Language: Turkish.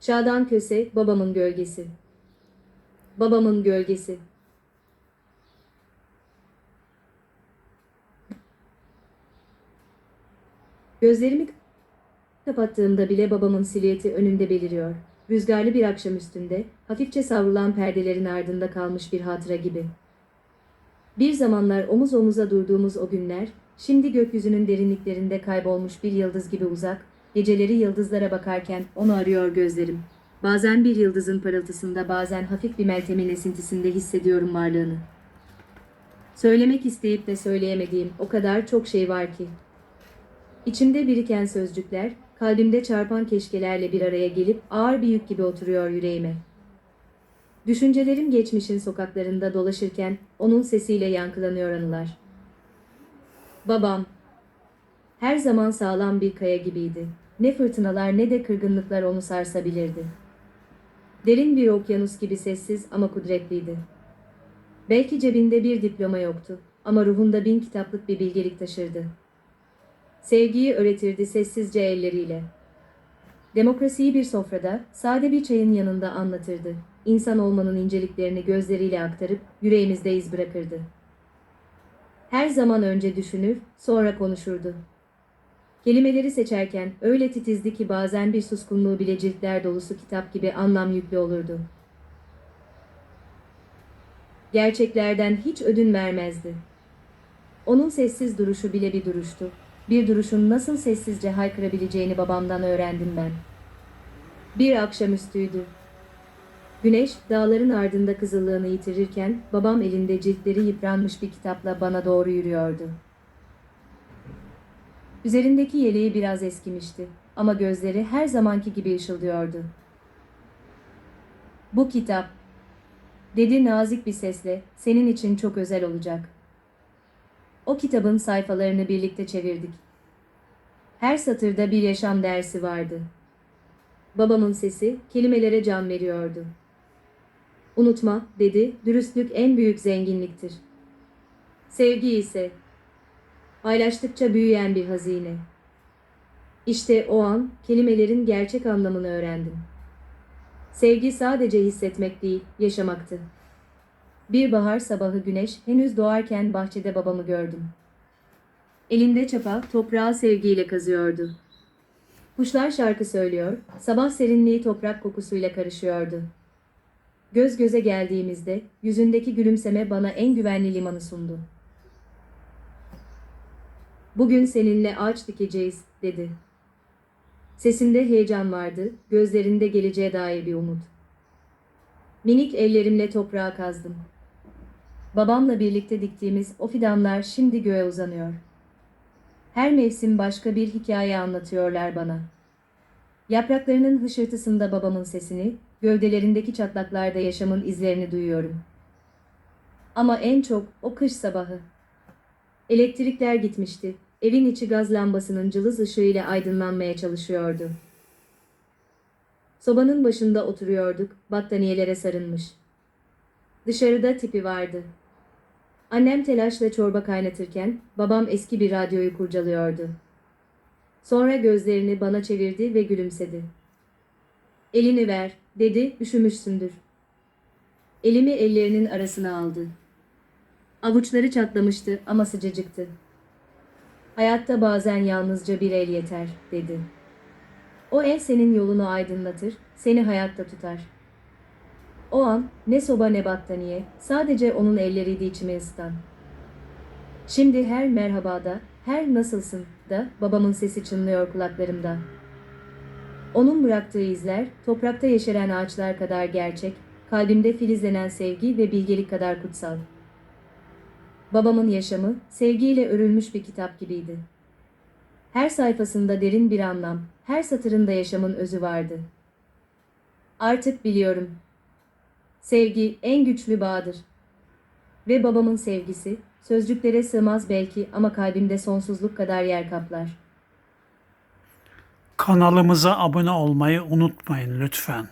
Şadan Köse, babamın gölgesi. Babamın gölgesi. Gözlerimi kapattığımda bile babamın silüeti önümde beliriyor. Rüzgarlı bir akşam üstünde, hafifçe savrulan perdelerin ardında kalmış bir hatıra gibi. Bir zamanlar omuz omuza durduğumuz o günler, şimdi gökyüzünün derinliklerinde kaybolmuş bir yıldız gibi uzak, geceleri yıldızlara bakarken onu arıyor gözlerim. Bazen bir yıldızın parıltısında, bazen hafif bir meltemin esintisinde hissediyorum varlığını. Söylemek isteyip de söyleyemediğim o kadar çok şey var ki. İçimde biriken sözcükler, kalbimde çarpan keşkelerle bir araya gelip ağır bir yük gibi oturuyor yüreğime. Düşüncelerim geçmişin sokaklarında dolaşırken onun sesiyle yankılanıyor anılar. Babam. Her zaman sağlam bir kaya gibiydi. Ne fırtınalar ne de kırgınlıklar onu sarsabilirdi. Derin bir okyanus gibi sessiz ama kudretliydi. Belki cebinde bir diploma yoktu ama ruhunda bin kitaplık bir bilgelik taşırdı. Sevgiyi öğretirdi sessizce elleriyle. Demokrasiyi bir sofrada, sade bir çayın yanında anlatırdı. İnsan olmanın inceliklerini gözleriyle aktarıp yüreğimizde iz bırakırdı. Her zaman önce düşünür, sonra konuşurdu. Kelimeleri seçerken öyle titizdi ki bazen bir suskunluğu bile ciltler dolusu kitap gibi anlam yüklü olurdu. Gerçeklerden hiç ödün vermezdi. Onun sessiz duruşu bile bir duruştu. Bir duruşun nasıl sessizce haykırabileceğini babamdan öğrendim ben. Bir akşamüstüydü. Güneş dağların ardında kızıllığını yitirirken babam elinde ciltleri yıpranmış bir kitapla bana doğru yürüyordu. Üzerindeki yeleği biraz eskimişti ama gözleri her zamanki gibi ışıldıyordu. Bu kitap, dedi nazik bir sesle, senin için çok özel olacak. O kitabın sayfalarını birlikte çevirdik. Her satırda bir yaşam dersi vardı. Babamın sesi kelimelere can veriyordu. Unutma, dedi, dürüstlük en büyük zenginliktir. Sevgi ise paylaştıkça büyüyen bir hazine. İşte o an kelimelerin gerçek anlamını öğrendim. Sevgi sadece hissetmek değil, yaşamaktı. Bir bahar sabahı güneş henüz doğarken bahçede babamı gördüm. Elinde çapa toprağı sevgiyle kazıyordu. Kuşlar şarkı söylüyor, sabah serinliği toprak kokusuyla karışıyordu. Göz göze geldiğimizde yüzündeki gülümseme bana en güvenli limanı sundu. Bugün seninle ağaç dikeceğiz, dedi. Sesinde heyecan vardı, gözlerinde geleceğe dair bir umut. Minik ellerimle toprağı kazdım. Babamla birlikte diktiğimiz o fidanlar şimdi göğe uzanıyor. Her mevsim başka bir hikaye anlatıyorlar bana. Yapraklarının hışırtısında babamın sesini, gövdelerindeki çatlaklarda yaşamın izlerini duyuyorum. Ama en çok o kış sabahı. Elektrikler gitmişti. Evin içi gaz lambasının cılız ışığıyla aydınlanmaya çalışıyordu. Sobanın başında oturuyorduk, battaniyelere sarılmış. Dışarıda tipi vardı. Annem telaşla çorba kaynatırken babam eski bir radyoyu kurcalıyordu. Sonra gözlerini bana çevirdi ve gülümsedi. Elini ver, dedi, üşümüşsündür. Elimi ellerinin arasına aldı. Avuçları çatlamıştı ama sıcacıktı. Hayatta bazen yalnızca bir el yeter, dedi. O el senin yolunu aydınlatır, seni hayatta tutar. O an ne soba ne battaniye, sadece onun elleriydi içimi ısıtan. Şimdi her merhabada, her nasılsın da babamın sesi çınlıyor kulaklarımda. Onun bıraktığı izler, toprakta yeşeren ağaçlar kadar gerçek, kalbimde filizlenen sevgi ve bilgelik kadar kutsal. Babamın yaşamı, sevgiyle örülmüş bir kitap gibiydi. Her sayfasında derin bir anlam, her satırında yaşamın özü vardı. Artık biliyorum. Sevgi en güçlü bağdır. Ve babamın sevgisi, sözcüklere sığmaz belki ama kalbimde sonsuzluk kadar yer kaplar. Kanalımıza abone olmayı unutmayın lütfen.